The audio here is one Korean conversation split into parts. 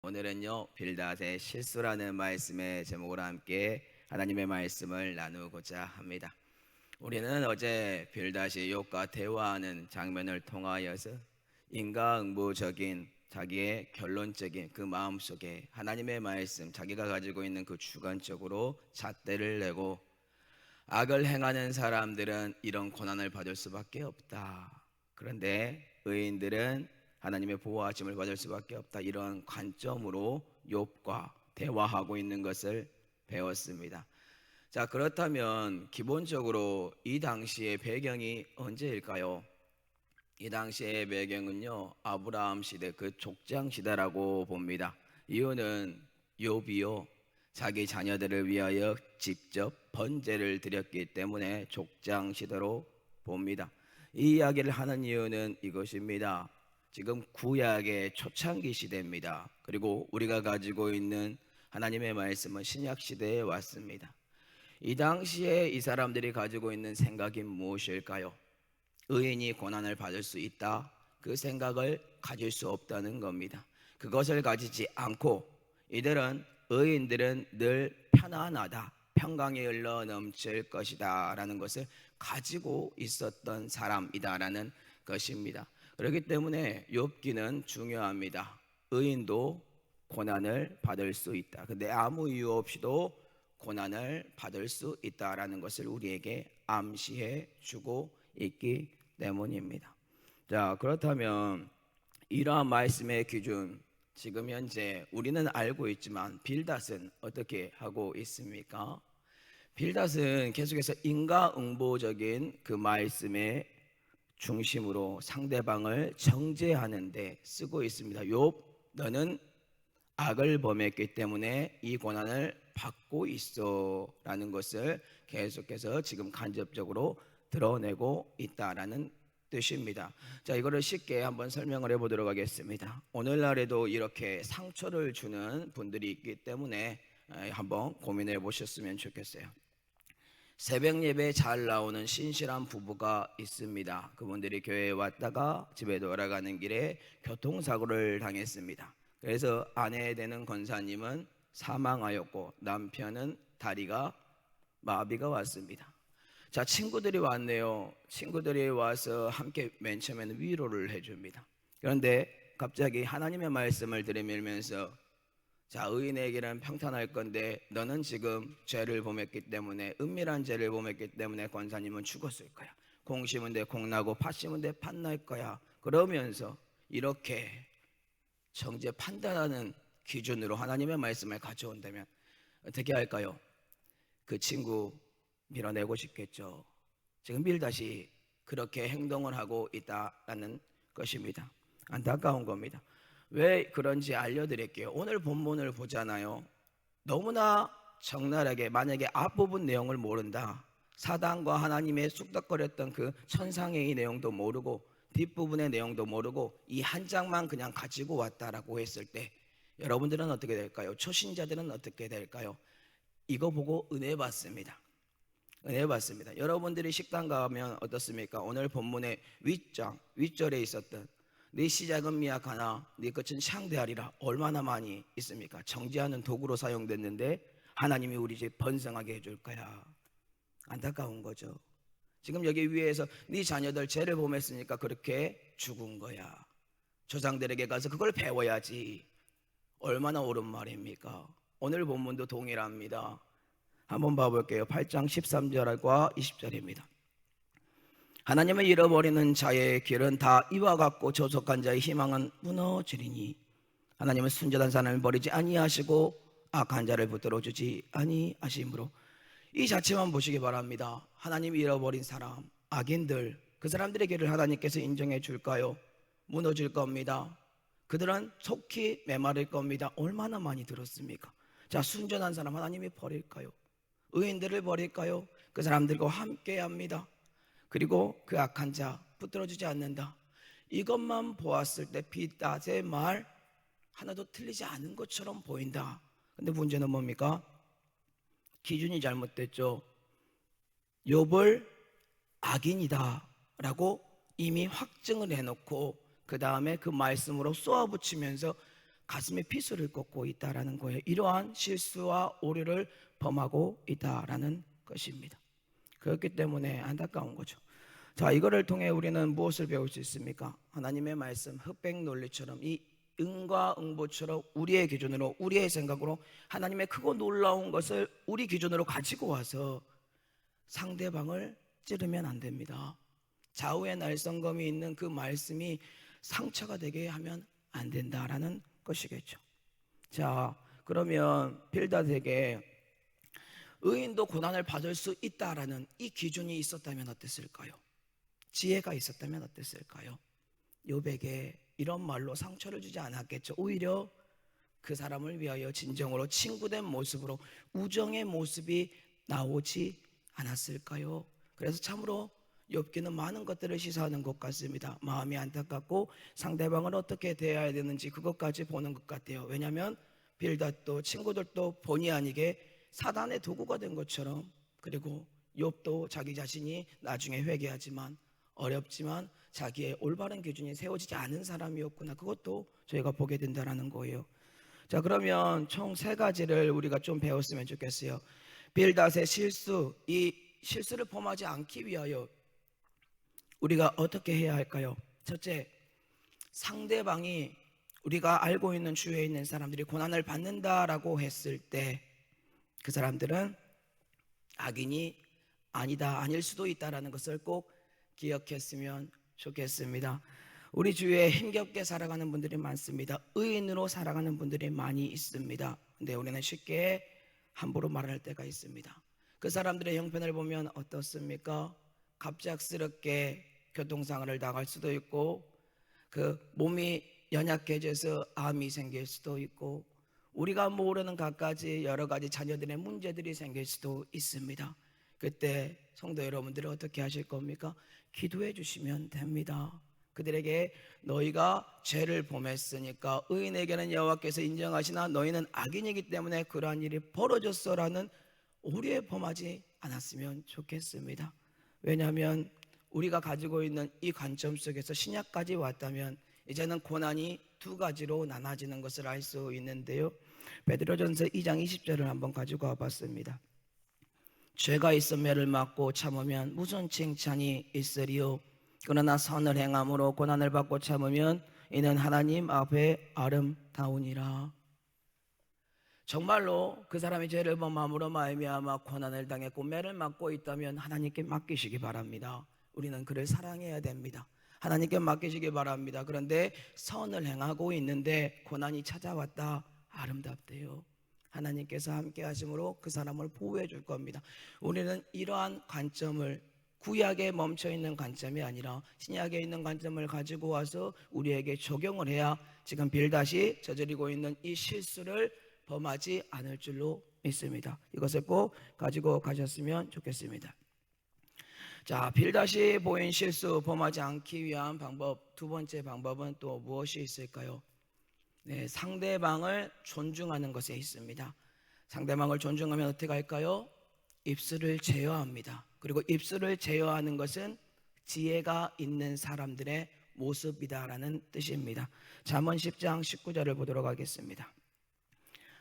오늘은요 빌닷의 실수라는 말씀의 제목으로 함께 하나님의 말씀을 나누고자 합니다. 우리는 어제 빌닷이 욥과 대화하는 장면을 통하여서 인과응보적인 자기의 결론적인 그 마음 속에 하나님의 말씀, 자기가 가지고 있는 그 주관적으로 잣대를 내고 악을 행하는 사람들은 이런 고난을 받을 수밖에 없다. 그런데 의인들은 하나님의 보호하심을 받을 수밖에 없다. 이런 관점으로 욥과 대화하고 있는 것을 배웠습니다. 자, 그렇다면 기본적으로 이 당시의 배경이 언제일까요? 이 당시의 배경은요. 아브라함 시대 그 족장 시대라고 봅니다. 이유는 욥이요. 자기 자녀들을 위하여 직접 번제를 드렸기 때문에 족장 시대로 봅니다. 이 이야기를 하는 이유는 이것입니다. 지금 구약의 초창기 시대입니다. 그리고 우리가 가지고 있는 하나님의 말씀은 신약 시대에 왔습니다. 이 당시에 이 사람들이 가지고 있는 생각이 무엇일까요? 의인이 고난을 받을 수 있다. 그 생각을 가질 수 없다는 겁니다. 그것을 가지지 않고 이들은 의인들은 늘 편안하다. 평강이 흘러 넘칠 것이다 라는 것을 가지고 있었던 사람이다 라는 것입니다. 그렇기 때문에 욥기는 중요합니다. 의인도 고난을 받을 수 있다. 근데 아무 이유 없이도 고난을 받을 수 있다라는 것을 우리에게 암시해 주고 있기 때문입니다. 자, 그렇다면 이러한 말씀의 기준 지금 현재 우리는 알고 있지만 빌닷은 어떻게 하고 있습니까? 빌닷은 계속해서 인과응보적인 그 말씀의 중심으로 상대방을 정죄하는 데 쓰고 있습니다. 욥 너는 악을 범했기 때문에 이 고난을 받고 있어라는 것을 계속해서 지금 간접적으로 드러내고 있다라는 뜻입니다. 자, 이거를 쉽게 한번 설명을 해보도록 하겠습니다. 오늘날에도 이렇게 상처를 주는 분들이 있기 때문에 한번 고민해 보셨으면 좋겠어요. 새벽 예배 잘 나오는 신실한 부부가 있습니다. 그분들이 교회에 왔다가 집에 돌아가는 길에 교통사고를 당했습니다. 그래서 아내 되는 권사님은 사망하였고 남편은 다리가 마비가 왔습니다. 자, 친구들이 왔네요. 친구들이 와서 함께 맨 처음에는 위로를 해줍니다. 그런데 갑자기 하나님의 말씀을 들이밀면서 자, 의인에게는 평탄할 건데 너는 지금 죄를 범했기 때문에 은밀한 죄를 범했기 때문에 권사님은 죽었을 거야. 공 심은 데 공나고 팥 심은 데 팥날 거야. 그러면서 이렇게 정죄 판단하는 기준으로 하나님의 말씀을 가져온다면 어떻게 할까요? 그 친구 밀어내고 싶겠죠. 지금 빌다시 그렇게 행동을 하고 있다라는 것입니다. 안타까운 겁니다. 왜 그런지 알려드릴게요. 오늘 본문을 보잖아요. 너무나 적나라하게 만약에 앞부분 내용을 모른다. 사단과 하나님의 쑥덕거렸던 그 천상의 내용도 모르고 뒷부분의 내용도 모르고 이 한 장만 그냥 가지고 왔다라고 했을 때 여러분들은 어떻게 될까요? 초신자들은 어떻게 될까요? 이거 보고 은혜 받습니다. 은혜 받습니다. 여러분들이 식당 가면 어떻습니까? 오늘 본문의 윗장, 윗절에 있었던 네 시작은 미약하나 네 끝은 상대하리라 얼마나 많이 있습니까? 정지하는 도구로 사용됐는데 하나님이 우리 집 번성하게 해줄 거야. 안타까운 거죠. 지금 여기 위에서 네 자녀들 죄를 범했으니까 그렇게 죽은 거야. 조상들에게 가서 그걸 배워야지. 얼마나 옳은 말입니까? 오늘 본문도 동일합니다. 한번 봐볼게요. 8장 13절과 20절입니다. 하나님을 잃어버리는 자의 길은 다 이와 같고 조속한 자의 희망은 무너지리니 하나님은 순전한 사람을 버리지 아니하시고 악한 자를 붙들어 주지 아니하심으로 이 자체만 보시기 바랍니다. 하나님 잃어버린 사람, 악인들 그 사람들의 길을 하나님께서 인정해 줄까요? 무너질 겁니다. 그들은 속히 메마를 겁니다. 얼마나 많이 들었습니까? 자, 순전한 사람 하나님이 버릴까요? 의인들을 버릴까요? 그 사람들과 함께 합니다. 그리고 그 악한 자 붙들어주지 않는다. 이것만 보았을 때 비닷의 말 하나도 틀리지 않은 것처럼 보인다. 근데 문제는 뭡니까? 기준이 잘못됐죠. 욥을 악인이다라고 이미 확증을 해놓고 그 다음에 그 말씀으로 쏘아붙이면서 가슴에 피수를 꽂고 있다라는 거예요. 이러한 실수와 오류를 범하고 있다라는 것입니다. 그렇기 때문에 안타까운 거죠. 자, 이거를 통해 우리는 무엇을 배울 수 있습니까? 하나님의 말씀 흑백 논리처럼 이 응과 응보처럼 우리의 기준으로 우리의 생각으로 하나님의 크고 놀라운 것을 우리 기준으로 가지고 와서 상대방을 찌르면 안 됩니다. 좌우의 날성검이 있는 그 말씀이 상처가 되게 하면 안 된다라는 것이겠죠. 자, 그러면 빌닷에게 의인도 고난을 받을 수 있다라는 이 기준이 있었다면 어땠을까요? 지혜가 있었다면 어땠을까요? 요백에 이런 말로 상처를 주지 않았겠죠. 오히려 그 사람을 위하여 진정으로 친구된 모습으로 우정의 모습이 나오지 않았을까요? 그래서 참으로 욥기는 많은 것들을 시사하는 것 같습니다. 마음이 안타깝고 상대방을 어떻게 대해야 되는지 그것까지 보는 것 같아요. 왜냐하면 빌닷도 친구들도 본의 아니게 사단의 도구가 된 것처럼 그리고 욥도 자기 자신이 나중에 회개하지만 어렵지만 자기의 올바른 기준이 세워지지 않은 사람이었구나. 그것도 저희가 보게 된다라는 거예요. 자, 그러면 총 세 가지를 우리가 좀 배웠으면 좋겠어요. 빌닷의 실수, 이 실수를 범하지 않기 위하여 우리가 어떻게 해야 할까요? 첫째, 상대방이 우리가 알고 있는 주위에 있는 사람들이 고난을 받는다라고 했을 때 그 사람들은 악인이 아니다, 아닐 수도 있다라는 것을 꼭 기억했으면 좋겠습니다. 우리 주위에 힘겹게 살아가는 분들이 많습니다. 의인으로 살아가는 분들이 많이 있습니다. 근데 우리는 쉽게 함부로 말할 때가 있습니다. 그 사람들의 형편을 보면 어떻습니까? 갑작스럽게 교통사고를 당할 수도 있고 그 몸이 연약해져서 암이 생길 수도 있고 우리가 모르는 갖가지 여러 가지 자녀들의 문제들이 생길 수도 있습니다. 그때 성도 여러분들이 어떻게 하실 겁니까? 기도해 주시면 됩니다. 그들에게 너희가 죄를 범했으니까 의인에게는 여호와께서 인정하시나 너희는 악인이기 때문에 그러한 일이 벌어졌어라는 오류에 범하지 않았으면 좋겠습니다. 왜냐하면 우리가 가지고 있는 이 관점 속에서 신약까지 왔다면 이제는 고난이 두 가지로 나눠지는 것을 알 수 있는데요. 베드로전서 2장 20절을 한번 가지고 와봤습니다. 죄가 있어 매를 맞고 참으면 무슨 칭찬이 있으리요? 그러나 선을 행함으로 고난을 받고 참으면 이는 하나님 앞에 아름다우니라. 정말로 그 사람이 죄를 범함으로 말미암아 고난을 당했고 매를 맞고 있다면 하나님께 맡기시기 바랍니다. 우리는 그를 사랑해야 됩니다. 하나님께 맡기시기 바랍니다. 그런데 선을 행하고 있는데 고난이 찾아왔다. 아름답대요. 하나님께서 함께 하심으로 그 사람을 보호해 줄 겁니다. 우리는 이러한 관점을 구약에 멈춰 있는 관점이 아니라 신약에 있는 관점을 가지고 와서 우리에게 적용을 해야 지금 빌다시 저지르고 있는 이 실수를 범하지 않을 줄로 믿습니다. 이것을 꼭 가지고 가셨으면 좋겠습니다. 자, 빌다시 보인 실수 범하지 않기 위한 방법 두 번째 방법은 또 무엇이 있을까요? 네, 상대방을 존중하는 것에 있습니다. 상대방을 존중하면 어떻게 할까요? 입술을 제어합니다. 그리고 입술을 제어하는 것은 지혜가 있는 사람들의 모습이다라는 뜻입니다. 잠언 10장 19절을 보도록 하겠습니다.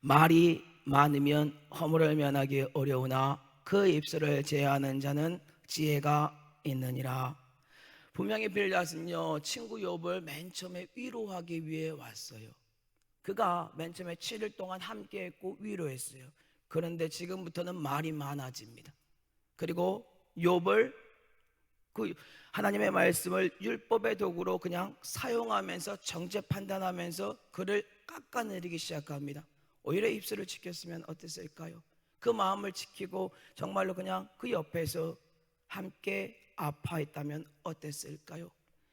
말이 많으면 허물을 면하기 어려우나 그 입술을 제어하는 자는 지혜가 있느니라. 분명히 빌닷은요 친구 욥을 맨 처음에 위로하기 위해 왔어요. 그가 맨 처음에 7일 동안 함께했고 위로했어요. 그런데 지금부터는 말이 많아집니다. 그리고 욥을 그 하나님의 말씀을 율법의 도구로 그냥 사용하면서 정죄 판단하면서 그를 깎아내리기 시작합니다. 오히려 입술을 지켰으면 어땠을까요? 그 마음을 지키고 정말로 그냥 그 옆에서 함께 아파했다면 어땠을까요?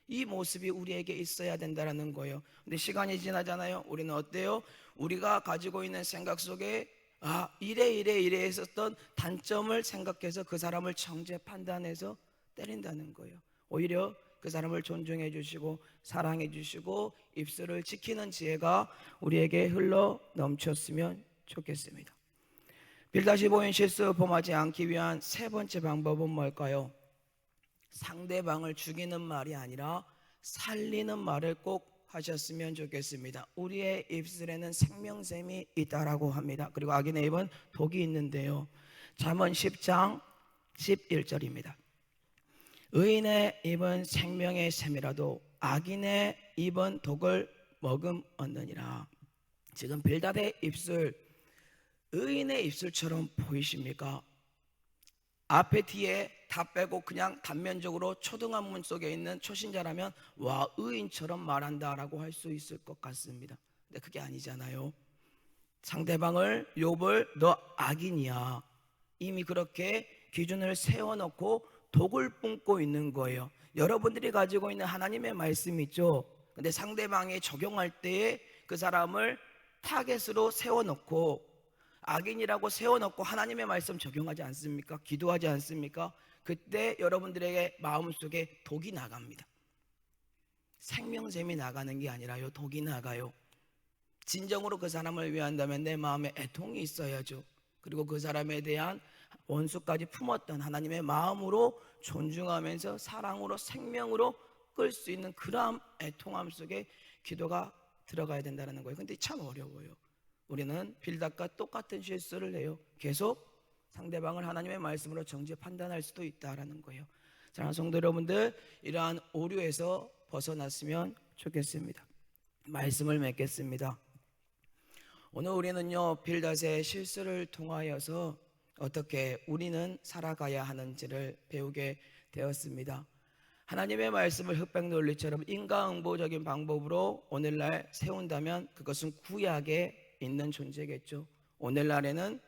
이 모습이 우리에게 있어야 된다라는 거예요. 근데 시간이 지나잖아요. 우리는 어때요? 우리가 가지고 있는 생각 속에 아 이래 이래 이래 했었던 단점을 생각해서 그 사람을 정죄 판단해서 때린다는 거예요. 오히려 그 사람을 존중해 주시고 사랑해 주시고 입술을 지키는 지혜가 우리에게 흘러 넘쳤으면 좋겠습니다. 빌다시 보인 실수 범하지 않기 위한 세 번째 방법은 뭘까요? 상대방을 죽이는 말이 아니라 살리는 말을 꼭 하셨으면 좋겠습니다. 우리의 입술에는 생명샘이 있다라고 합니다. 그리고 악인의 입은 독이 있는데요. 잠언 10장 11절입니다. 의인의 입은 생명의 샘이라도 악인의 입은 독을 머금 얻느니라. 지금 빌닷의 입술 의인의 입술처럼 보이십니까? 앞에 뒤에 다 빼고 그냥 단면적으로 초등학문 속에 있는 초신자라면 와 의인처럼 말한다라고 할 수 있을 것 같습니다. 근데 그게 아니잖아요. 상대방을 욥을 너 악인이야. 이미 그렇게 기준을 세워놓고 독을 뿜고 있는 거예요. 여러분들이 가지고 있는 하나님의 말씀 있죠. 근데 상대방에 적용할 때에 그 사람을 타겟으로 세워놓고 악인이라고 세워놓고 하나님의 말씀 적용하지 않습니까? 기도하지 않습니까? 그때 여러분들에게 마음속에 독이 나갑니다. 생명샘이 나가는 게 아니라요. 독이 나가요. 진정으로 그 사람을 위한다면 내 마음에 애통이 있어야죠. 그리고 그 사람에 대한 원수까지 품었던 하나님의 마음으로 존중하면서 사랑으로 생명으로 끌 수 있는 그러한 애통함 속에 기도가 들어가야 된다는 거예요. 근데 참 어려워요. 우리는 빌닷과 똑같은 실수를 해요. 계속 상대방을 하나님의 말씀으로 정죄 판단할 수도 있다라는 거예요. 사랑하는 성도 여러분들, 이러한 오류에서 벗어났으면 좋겠습니다. 말씀을 맺겠습니다. 오늘 우리는요 빌닷의 실수를 통하여서 어떻게 우리는 살아가야 하는지를 배우게 되었습니다. 하나님의 말씀을 흑백 논리처럼 인과응보적인 방법으로 오늘날 세운다면 그것은 구약에 있는 존재겠죠. 오늘날에는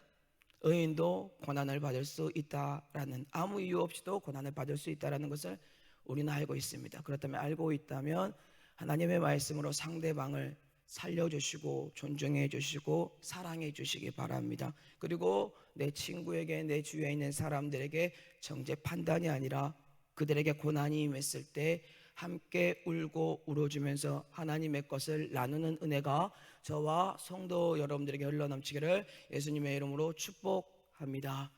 의인도 고난을 받을 수 있다라는 아무 이유 없이도 고난을 받을 수 있다라는 것을 우리는 알고 있습니다. 그렇다면 알고 있다면 하나님의 말씀으로 상대방을 살려주시고 존중해 주시고 사랑해 주시기 바랍니다. 그리고 내 친구에게 내 주위에 있는 사람들에게 정죄 판단이 아니라 그들에게 고난이 임했을 때 함께 울고 울어주면서 하나님의 것을 나누는 은혜가 저와 성도 여러분들에게 흘러넘치기를 예수님의 이름으로 축복합니다.